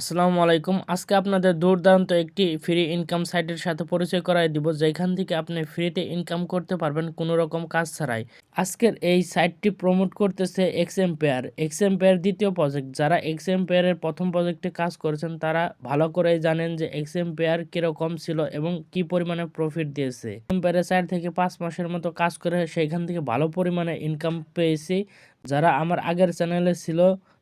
আসসালামু আলাইকুম। আজকে আপনাদের দুর্দান্ত একটি ফ্রি ইনকাম সাইটের সাথে পরিচয় করাই দিব, যেখান থেকে আপনি ফ্রিতে ইনকাম করতে পারবেন কোনো রকম কাজ ছাড়াই। আজকের এই সাইটটি প্রমোট করতেছে এক্স এম্পেয়ার এক্স এম্পেয়ার দ্বিতীয় প্রজেক্ট যারা এক্স এম্পেয়ারের প্রথম প্রজেক্টে কাজ করেছেন, তারা ভালো করেই জানেন যে এক্স এম্পেয়ার কীরকম ছিল এবং কি পরিমাণে প্রফিট দিয়েছে। এম্পেয়ারের সাইট থেকে পাঁচ মাসের মতো কাজ করে সেইখান থেকে ভালো পরিমাণে ইনকাম পেয়েছি। যারা আমার আগের চ্যানেলে ছিল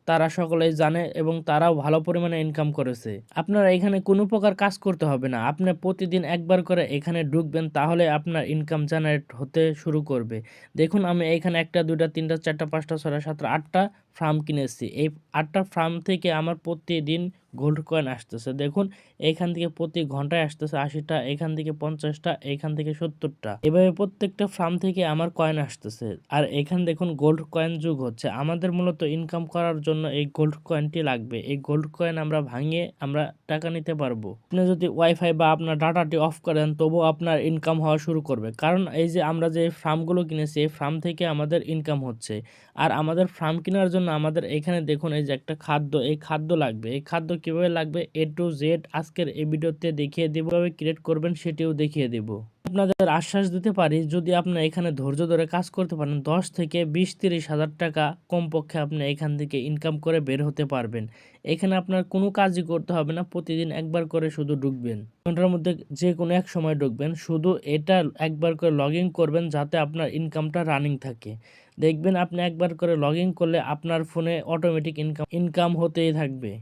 তারা সকলেই জানে এবং তারাও ভালো পরিমাণে ইনকাম করেছে। আপনারা এখানে কোনো প্রকার কাজ করতে হবে না। আপনি প্রতিদিন একবার করে এখানে ঢুকবেন, তাহলে আপনার ইনকাম জেনারেট হতে শুরু করবে। দেখুন, আমি এখানে একটা, দুইটা, তিনটা, চারটা, পাঁচটা, ছয়টা, সাতটা, আটটা ফার্ম কিনেছি। এই আটটা ফার্ম থেকে আমার প্রতিদিন গোল্ড কয়েন আসতেছে। দেখুন, এখান থেকে প্রতি ঘন্টায় আসতেছে আশিটা, এখান থেকে পঞ্চাশটা, এখান থেকে সত্তরটা। এভাবে প্রত্যেকটা ফার্ম থেকে আমার কয়েন আসতেছে। আর এখান দেখুন গোল্ড কয়েন যুগ হচ্ছে। আমাদের মূলত ইনকাম করার জন্য এই গোল্ড কয়েনটি লাগবে। এই গোল্ড কয়েন আমরা ভাঙিয়ে আমরা টাকা নিতে পারব। আপনি যদি ওয়াইফাই বা আপনার ডাটাটি অফ করেন, তবুও আপনার ইনকাম হওয়া শুরু করবে। কারণ এই যে আমরা যে ফার্মগুলো কিনেছি, এই ফার্ম থেকে আমাদের ইনকাম হচ্ছে। আর আমাদের ফার্ম কেনার জন্য আমাদের এখানে দেখুন, এই যে একটা খাদ্য, এই খাদ্য লাগবে। এই খাদ্য কীভাবে লাগবে? এ টু জেড আজকের এই ভিডিওতে দেখিয়ে দেবো। কীভাবে ক্রিয়েট করবেন সেটিও দেখিয়ে দেব। আপনাদের আশ্বাস দিতে পারি, যদি আপনি এখানে ধৈর্য ধরে কাজ করতে পারেন, দশ থেকে বিশ, তিরিশ হাজার টাকা কমপক্ষে আপনি এখান থেকে ইনকাম করে বের হতে পারবেন। এখানে আপনার কোনো কাজই করতে হবে না, প্রতিদিন একবার করে শুধু ঢুকবেন। ঘণ্টার মধ্যে যে কোনো এক সময় ঢুকবেন, শুধু এটা একবার করে লগ করবেন, যাতে আপনার ইনকামটা রানিং থাকে। দেখবেন আপনি একবার করে লগ করলে আপনার ফোনে অটোমেটিক ইনকাম ইনকাম হতেই থাকবে।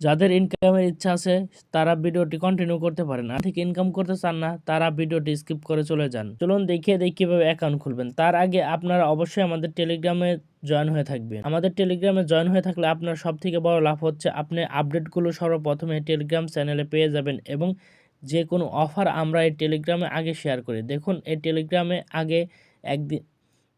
যাদের ইনকামের ইচ্ছা আছে, তারা ভিডিওটি কন্টিনিউ করতে পারেন। আর ঠিক ইনকাম করতে চান না, তারা ভিডিওটি স্কিপ করে চলে যান। চলুন দেখিয়ে দেখি কীভাবে অ্যাকাউন্ট খুলবেন। তার আগে আপনারা অবশ্যই আমাদের টেলিগ্রামে জয়েন হয়ে থাকবেন। আমাদের টেলিগ্রামে জয়েন হয়ে থাকলে আপনার সব থেকে বড় লাভ হচ্ছে, আপনি আপডেটগুলো সর্বপ্রথমে টেলিগ্রাম চ্যানেলে পেয়ে যাবেন এবং যে কোনো অফার আমরা এই টেলিগ্রামে আগে শেয়ার করি। দেখুন, এই টেলিগ্রামে আগে একদিন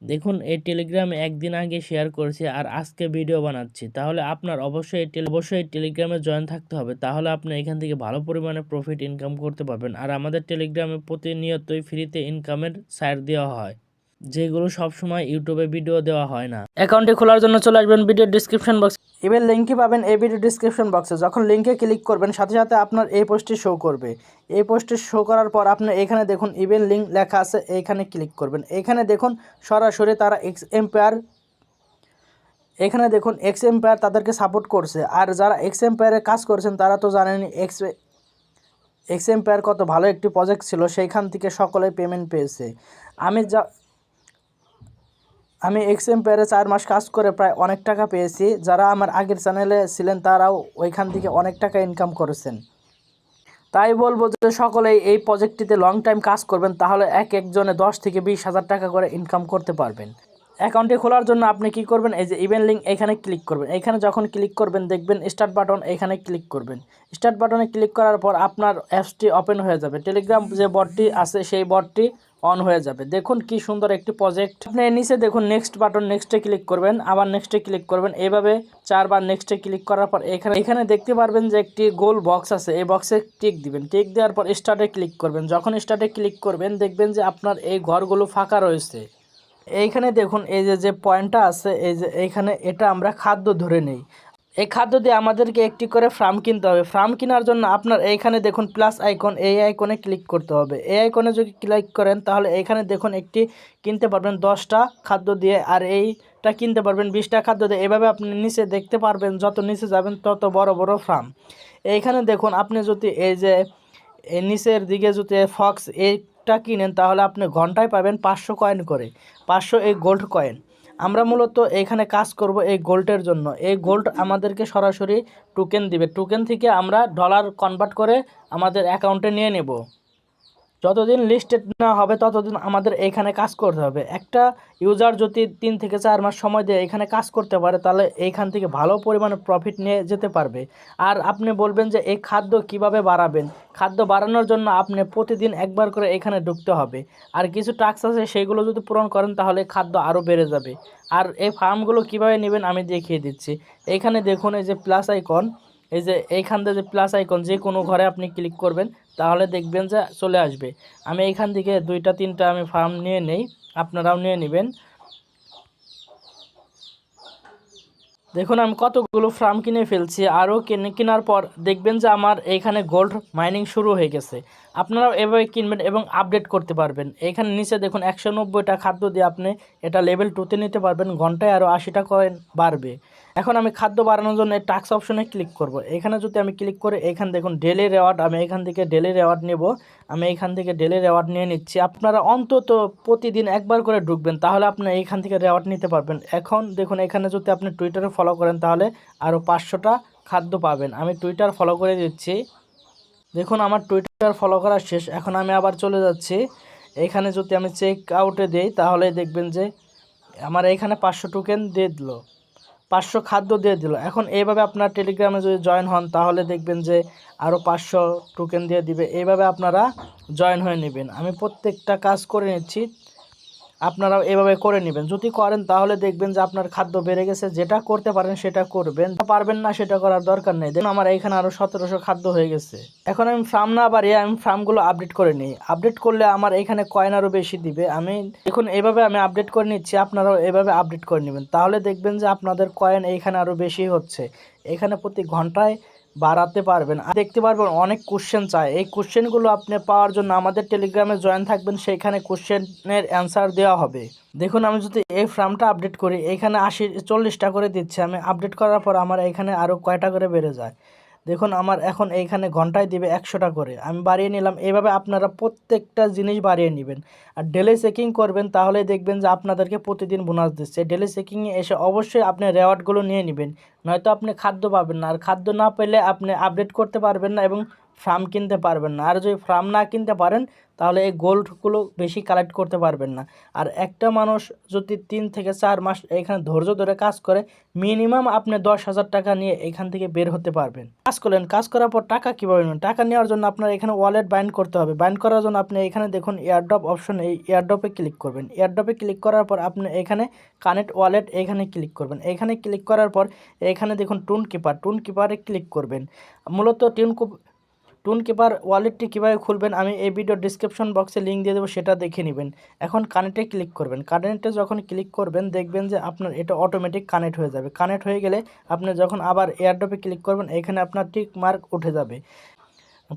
দেখুন, এই টেলিগ্রামে একদিন আগে শেয়ার করেছি আর আজকে ভিডিও বানাচ্ছি। তাহলে আপনার অবশ্যই অবশ্যই টেলিগ্রামে জয়েন থাকতে হবে। তাহলে আপনি এখান থেকে ভালো পরিমাণে প্রফিট ইনকাম করতে পারবেন। আর আমাদের টেলিগ্রামে প্রতিনিয়তই ফ্রিতে ইনকামের সাইট দেওয়া হয়। যেগুলো সবসময় ইউটিউবে ভিডিও দেওয়া হয় না। অ্যাকাউন্টটি খোলার জন্য চলে আসবেন ভিডিও ডিসক্রিপশন বক্স এবার লিঙ্কই পাবেন এই ভিডিও ডিসক্রিপশন বক্সে যখন লিঙ্কে ক্লিক করবেন সাথে সাথে আপনার এই পোস্টটি শো করবে। এই পোস্টটি শো করার পর আপনি এখানে দেখুন ইভেন লিঙ্ক লেখা আছে এইখানে ক্লিক করবেন। এখানে দেখুন সরাসরি তারা এক্স এম্পায়ার এখানে দেখুন এক্স এম্পায়ার তাদেরকে সাপোর্ট করছে। আর যারা এক্স এম্পায়ারে কাজ করছেন তারা তো জানেনই এক্স এক্স এম্পায়ার কত ভালো একটি প্রজেক্ট ছিল সেইখান থেকে সকলে পেমেন্ট পেয়েছে। আমি যা আমি এক্স এম্পায়ারে চার মাস কাজ করে প্রায় অনেক টাকা পেয়েছি। যারা আমার আগের চ্যানেলে ছিলেন, তারাও ওইখান থেকে অনেক টাকা ইনকাম করেছেন। তাই বলব যে সকলেই এই প্রজেক্টটিতে লং টাইম কাজ করবেন, তাহলে এক একজনে দশ থেকে বিশ হাজার টাকা করে ইনকাম করতে পারবেন। অ্যাকাউন্টটি খোলার জন্য আপনি কি করবেন? এই যে ইভেন্ট লিঙ্ক এখানে ক্লিক করবেন। এখানে যখন ক্লিক করবেন, দেখবেন স্টার্ট বাটন এখানে ক্লিক করবেন। স্টার্ট বাটনে ক্লিক করার পর আপনার অ্যাপসটি ওপেন হয়ে যাবে। টেলিগ্রাম যে বটটি আছে, সেই বটটি অন হয়ে যাবে। দেখুন কি সুন্দর একটি প্রজেক্ট আপনি নিচে দেখুন নেক্সট বাটন নেক্সটে ক্লিক করবেন, আবার নেক্সটে ক্লিক করবেন। এইভাবে চারবার নেক্সটে ক্লিক করার পর এখানে এখানে দেখতে পারবেন যে একটি গোল বক্স আছে। এই বক্সে টিক দিবেন। টিক দেওয়ার পর স্টার্টে ক্লিক করবেন। যখন স্টার্টে ক্লিক করবেন, দেখবেন যে আপনার এই ঘরগুলো ফাঁকা রয়েছে। এইখানে দেখুন, এই যে যে পয়েন্টটা আছে, এই যে, এইখানে এটা আমরা খাদ্য ধরে নেই। এই খাদ্য দিয়ে আমাদেরকে একটি করে ফার্ম কিনতে হবে। ফার্ম কেনার জন্য আপনার এইখানে দেখুন প্লাস আইকন এই আইকনে ক্লিক করতে হবে। এই আইকনে যদি ক্লিক করেন, তাহলে এইখানে দেখুন একটি কিনতে পারবেন দশটা খাদ্য দিয়ে, আর এইটা কিনতে পারবেন বিশটা খাদ্য দিয়ে। এভাবে আপনি নিচে দেখতে পারবেন, যত নিচে যাবেন, তত বড় বড় ফার্ম। এইখানে দেখুন, আপনি যদি এই যে, এই নিচের দিকে যদি ফক্স এইটা কিনেন, তাহলে আপনি ঘন্টায় পাবেন পাঁচশো কয়েন করে। পাঁচশো এই গোল্ড কয়েন আমরা মূলত এখানে কাজ করব এই গোল্ডের জন্য। এই গোল্ড আমাদেরকে সরাসরি টোকেন দিবে। টোকেন থেকে আমরা ডলার কনভার্ট করে আমাদের অ্যাকাউন্টে নিয়ে নেব। যতদিন লিস্টেড না হবে, ততদিন আমাদের এইখানে কাজ করতে হবে। একটা ইউজার যদি তিন থেকে চার মাস সময় দিয়ে এখানে কাজ করতে পারে, তাহলে এইখান থেকে ভালো পরিমাণে প্রফিট নিয়ে যেতে পারবে। আর আপনি বলবেন যে, এই খাদ্য কীভাবে বাড়াবেন? খাদ্য বাড়ানোর জন্য আপনি প্রতিদিন একবার করে এখানে ঢুকতে হবে। আর কিছু টাস্ক আছে, সেগুলো যদি পূরণ করেন, তাহলে খাদ্য আরও বেড়ে যাবে। আর এই ফার্মগুলো কীভাবে নেবেন, আমি দেখিয়ে দিচ্ছি। এইখানে দেখুন, এই যে প্লাস আইকন এই যে এইখান থেকে যে প্লাস আইকন যে কোনো ঘরে আপনি ক্লিক করবেন, তাহলে দেখবেন যে চলে আসবে। আমি এইখান থেকে দুইটা, তিনটা আমি ফার্ম নিয়ে নেই, আপনারাও নিয়ে নেবেন। দেখুন, আমি কতগুলো ফার্ম কিনে ফেলছি, আরও কেনে, কেনার পর দেখবেন যে আমার এখানে গোল্ড মাইনিং শুরু হয়ে গেছে। আপনারাও এভাবে কিনবেন এবং আপডেট করতে পারবেন। এখানে নিচে দেখুন একশো নব্বইটা খাদ্য দিয়ে আপনি এটা লেভেল টুতে নিতে পারবেন, ঘন্টায় আরও আশিটা কয়েন বাড়বে। এখন আমি খাদ্য বাড়ানোর জন্য টাক্স অপশনে ক্লিক করব। এখানে যদি আমি ক্লিক করে এখানে দেখুন ডেলি রেওয়ার্ড আমি এখান থেকে ডেলি রেওয়ার্ড নেব। আমি এখান থেকে ডেলি রেওয়ার্ড নিয়ে নিচ্ছি। আপনারা অন্তত প্রতিদিন একবার করে ঢুকবেন, তাহলে আপনি এইখান থেকে রেওয়ার্ড নিতে পারবেন। এখন দেখুন এখানে যদি আপনি টুইটারে ফলো করেন, তাহলে আরও পাঁচশোটা খাদ্য পাবেন। আমি টুইটার ফলো করে দিচ্ছি। দেখুন, আমার টুইটার ফলো করা শেষ। এখন আমি আবার চলে যাচ্ছি। এখানে যদি আমি চেক আউটে দিই, তাহলে দেখবেন যে আমার এখানে পাঁচশো টোকেন দিয়ে দিল। পাঁচশো খাদ্য দিয়ে দিল। এখন এইভাবে আপনার টেলিগ্রামে যদি জয়েন হন, তাহলে দেখবেন যে আরও পাঁচশো টোকেন দিয়ে দিবে। এইভাবে আপনারা জয়েন হয়ে নেবেন। আমি প্রত্যেকটা কাজ করে নিচ্ছি। আপনারাও এভাবে করে নেবেন। যদি করেন, তাহলে দেখবেন যে আপনার খাদ্য বেড়ে গেছে। যেটা করতে পারেন, সেটা করবেন। পারবেন না, সেটা করার দরকার নেই। দেখুন, আমার এখানে আরও সতেরোশো খাদ্য হয়ে গেছে। এখন আমি ফার্ম না বাড়িয়ে আমি ফার্মগুলো আপডেট করে নিই। আপডেট করলে আমার এখানে কয়েন আরও বেশি দিবে। আমি এখন এইভাবে আমি আপডেট করে নিচ্ছি। আপনারাও এভাবে আপডেট করে নেবেন। তাহলে দেখবেন যে আপনাদের কয়েন এইখানে আরও বেশি হচ্ছে। এখানে প্রতি ঘন্টায় বাড়াতে পারবেন। আর দেখতে পারবেন অনেক কোশ্চেন চায় এই কোশ্চেনগুলো আপনি পাওয়ার জন্য আমাদের টেলিগ্রামে জয়েন থাকবেন, সেইখানে কোশ্চেনের অ্যান্সার দেওয়া হবে। দেখুন, আমি যদি এই ফর্মটা আপডেট করি, এখানে আশি, চল্লিশটা করে দিচ্ছি। আমি আপডেট করার পর আমার এখানে আরও কয়টা করে বেড়ে যায়? দেখুন, আমার এখন এইখানে ঘন্টায় দিবে একশোটা করে। আমি বাড়িয়ে নিলাম। এইভাবে আপনারা প্রত্যেকটা জিনিস বাড়িয়ে নেবেন। আর ডেলি চেকিং করবেন তাহলে দেখবেন যে আপনাদেরকে প্রতিদিন বোনাস দিচ্ছে। ডেলি চেকিংয়ে এসে অবশ্যই আপনি রেওয়ার্ডগুলো নিয়ে নেবেন। নয়তো আপনি খাদ্য পাবেন না। আর খাদ্য না পেলে আপনি আপডেট করতে পারবেন না এবং ফার্ম কিনতে পারবেন না। আর যদি ফার্ম না কিনতে পারেন, তাহলে এই গোল্ডগুলো বেশি কালেক্ট করতে পারবেন না। আর একটা মানুষ যদি তিন থেকে চার মাস এখানে ধৈর্য ধরে কাজ করে মিনিমাম আপনি দশ হাজার টাকা নিয়ে এখান থেকে বের হতে পারবেন। কাজ করলেন, কাজ করার পর টাকা কীভাবে নেবেন? টাকা নেওয়ার জন্য আপনার এখানে ওয়ালেট বাইন্ড করতে হবে। বাইন্ড করার জন্য আপনি এখানে দেখুন এয়ারড্রপ অপশন এই এয়ারড্রপে ক্লিক করবেন। এয়ারড্রপে ক্লিক করার পর আপনি এখানে কানেক্ট ওয়ালেট এখানে ক্লিক করবেন। এখানে ক্লিক করার পর এখানে দেখুন টুন কিপার টুন কিপারে ক্লিক করবেন। মূলত টুন টুন কিপার ওয়ালেটটি কীভাবে খুলবেন আমি এই ভিডিও ডিসক্রিপশন বক্সে লিঙ্ক দিয়ে দেবো, সেটা দেখে নেবেন। এখন কানেক্টে ক্লিক করবেন। কানেক্টে যখন ক্লিক করবেন, দেখবেন যে আপনার এটা অটোমেটিক কানেক্ট হয়ে যাবে। কানেক্ট হয়ে গেলে আপনি যখন আবার এয়ারড্রপে ক্লিক করবেন, এখানে আপনার টিক মার্ক উঠে যাবে।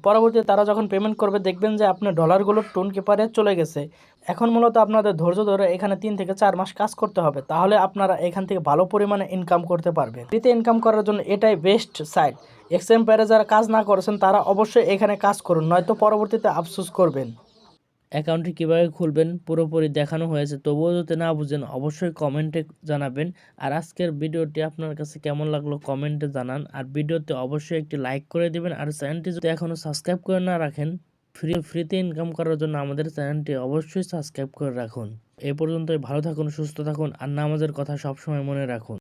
পরবর্তীতে তারা যখন পেমেন্ট করবে, দেখবেন যে আপনার ডলারগুলো টোন কিপারে চলে গেছে। এখন মূলত আপনাদের ধৈর্য ধরে এখানে তিন থেকে চার মাস কাজ করতে হবে, তাহলে আপনারা এখান থেকে ভালো পরিমাণে ইনকাম করতে পারবেন। ফ্রিতে ইনকাম করার জন্য এটাই বেস্ট সাইট এক্সএম প্যারে যারা কাজ না করেছেন, তারা অবশ্যই এখানে কাজ করুন, নয়তো পরবর্তীতে আফসোস করবেন। অ্যাকাউন্টটি কীভাবে খুলবেন পুরোপুরি দেখানো হয়েছে, তবুও যদি না বুঝেন অবশ্যই কমেন্টে জানাবেন। আর আজকের ভিডিওটি আপনার কাছে কেমন লাগল কমেন্টে জানান। আর ভিডিওতে অবশ্যই একটি লাইক করে দিবেন। আর চ্যানেলটি যদি এখনও সাবস্ক্রাইব করে না রাখেন, ফ্রি, ফ্রিতে ইনকাম করার জন্য আমাদের চ্যানেলটি অবশ্যই সাবস্ক্রাইব করে রাখুন। এ পর্যন্তই, ভালো থাকুন, সুস্থ থাকুন, আর নামাজের কথা সবসময় মনে রাখুন।